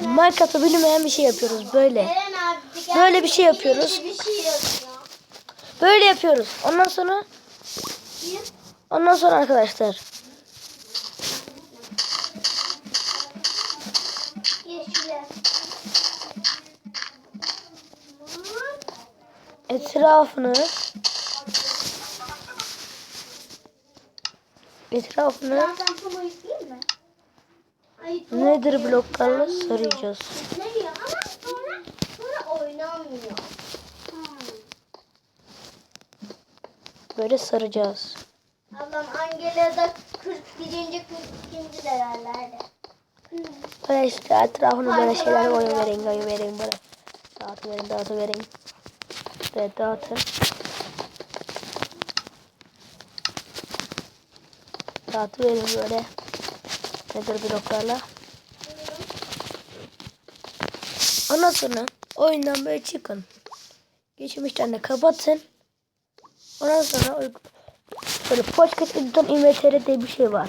Minecraft'ta bilinmeyen bir şey yapıyoruz böyle. Böyle bir şey yapıyoruz. Şey. Böyle yapıyoruz. Ondan sonra ondan sonra arkadaşlar etrafını etrafını nedir bloklarla saracağız. Böyle saracağız. Ablam Angela'da 41. 42. levelerde. Böyle işte etrafını böyle şeyler oyun verin, oyun verin böyle. Dağıtı verin, dağıtı verin. Böyle dağıtın. Dağıtı verin böyle. Nedir bloklarla. Ondan sonra oyundan böyle çıkın. Geçmişten de kapatın. Ondan sonra böyle podcast editor inventary diye bir şey var.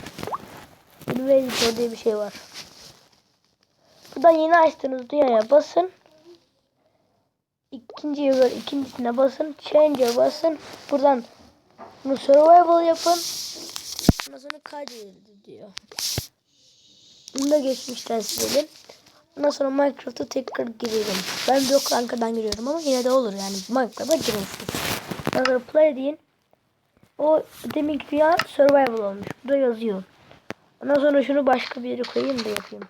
Inventory diye bir şey var. Buradan yeni açtığınız dünyaya basın. İkinciye böyle ikincisine basın. Change'e basın. Buradan bunu survival yapın. Ondan sonra kaydedildi diyor. Bunu da geçmişten silelim. Ondan sonra Minecraft'a tekrar girelim. Ben Block Ranker'dan giriyorum ama yine de olur yani. Minecraft'a girmişsin. Ondan sonra play deyin. O deminki dünya survival olmuş. Burada yazıyor. Ondan sonra şunu başka bir yere koyayım da yapayım.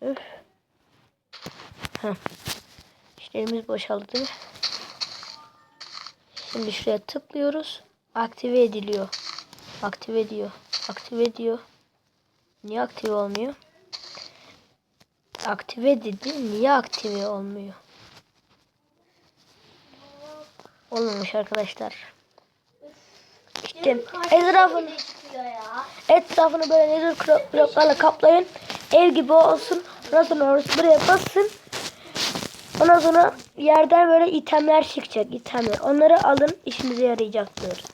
Öf. Heh. İşlerimiz boşaldı. Şimdi şuraya tıklıyoruz. Aktive ediliyor. Aktive ediyor. Aktive ediyor. Niye aktive olmuyor? Aktive edildi. Niye aktive olmuyor? Olmamış arkadaşlar. İşte etrafını etrafını böyle nether kro- bloklarla kaplayın. Ev gibi olsun. Ondan sonra orası buraya basın. Ondan sonra yerden böyle itemler çıkacak. itemler. Onları alın. işinize yarayacaktır.